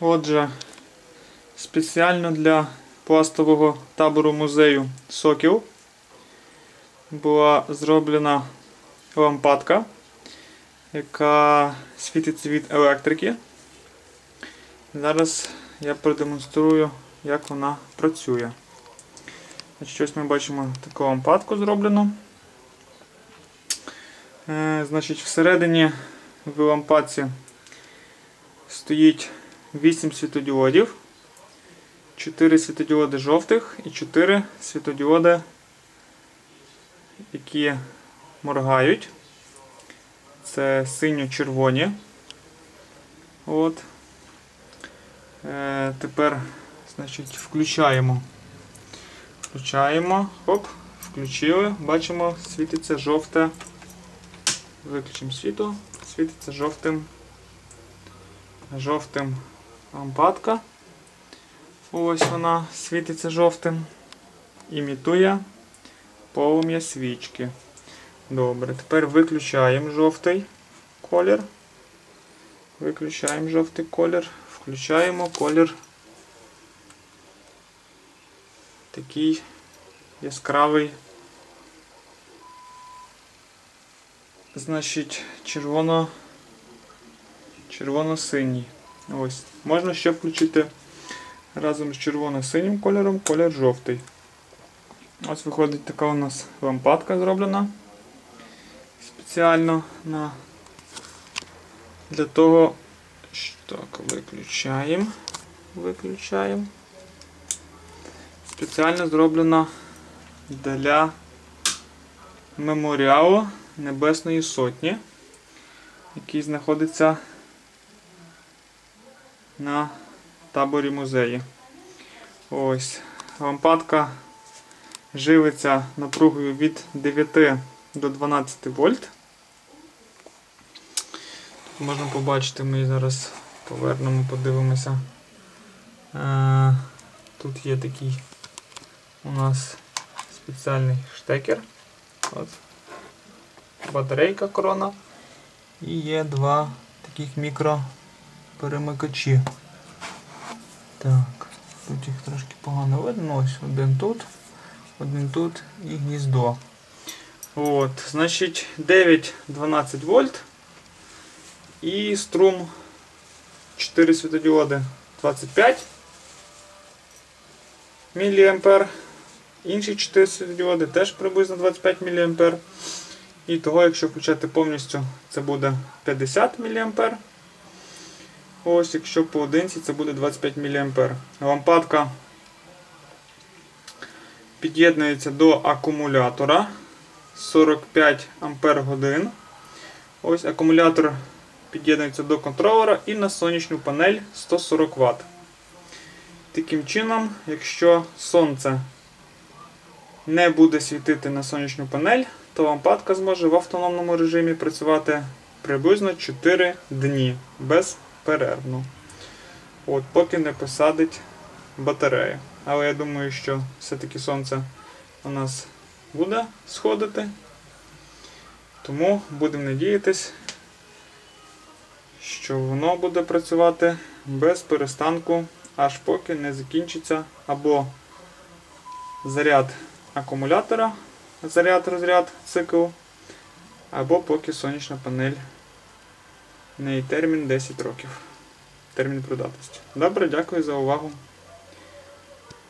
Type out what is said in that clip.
Отже, спеціально для пластового табору музею Сокіл була зроблена лампадка, яка світиться від електрики. Зараз я продемонструю, як вона працює. Значить, ось ми бачимо таку лампадку зроблену. Е, Значить, всередині в лампадці стоїть 8 світодіодів, 4 світодіоди жовтих і 4 світодіоди, які моргають. Це синьо-червоні. От. Е, тепер, значить, включаємо. Включаємо. Оп, включили. Бачимо, світиться жовте. Виключимо світло. Світиться жовтим. Жовтим лампадка. Ось вона світиться жовтим. Імітує полум'я свічки. Добре, тепер виключаємо жовтий колір. Виключаємо жовтий колір. Включаємо колір такий яскравий. Значить, червоно червоно-синій. Ось. Можна ще включити разом з червоно-синім кольором колір жовтий. Ось виходить така у нас лампадка зроблена спеціально на для того, що так, виключаємо. Виключаємо. Спеціально зроблена для меморіалу Небесної Сотні, який знаходиться на таборі музеї. Ось. Лампадка живиться напругою від 9 до 12 вольт. Можна побачити, ми її зараз повернемо, подивимося. Е, Тут є такий у нас спеціальний штекер. От. Батарейка корона. І є два таких мікроперемикачі. Так, тут їх трошки погано видно. Ось один тут, один тут і гніздо. От, значить 9-12 вольт. І струм 4 світодіоди 25 мА. Інші 4 світодіоди теж приблизно 25 мА. І того, якщо включати повністю, це буде 50 мА. Ось, якщо поодинці, це буде 25 мА. Лампадка під'єднується до акумулятора 45 Ампер. Ось акумулятор під'єднується до контролера і на сонячну панель 140 Вт. Таким чином, якщо сонце не буде світити на сонячну панель, то лампадка зможе в автономному режимі працювати приблизно 4 дні безперервно. От, Поки не посадить батарею. Але я думаю, що все-таки сонце у нас буде сходити. Тому будемо надіятись, що воно буде працювати без перестанку, аж поки не закінчиться або заряд акумулятора, заряд-розряд цикл, або поки сонячна панель неї термін 10 років. Термін придатності. Добре, дякую за увагу.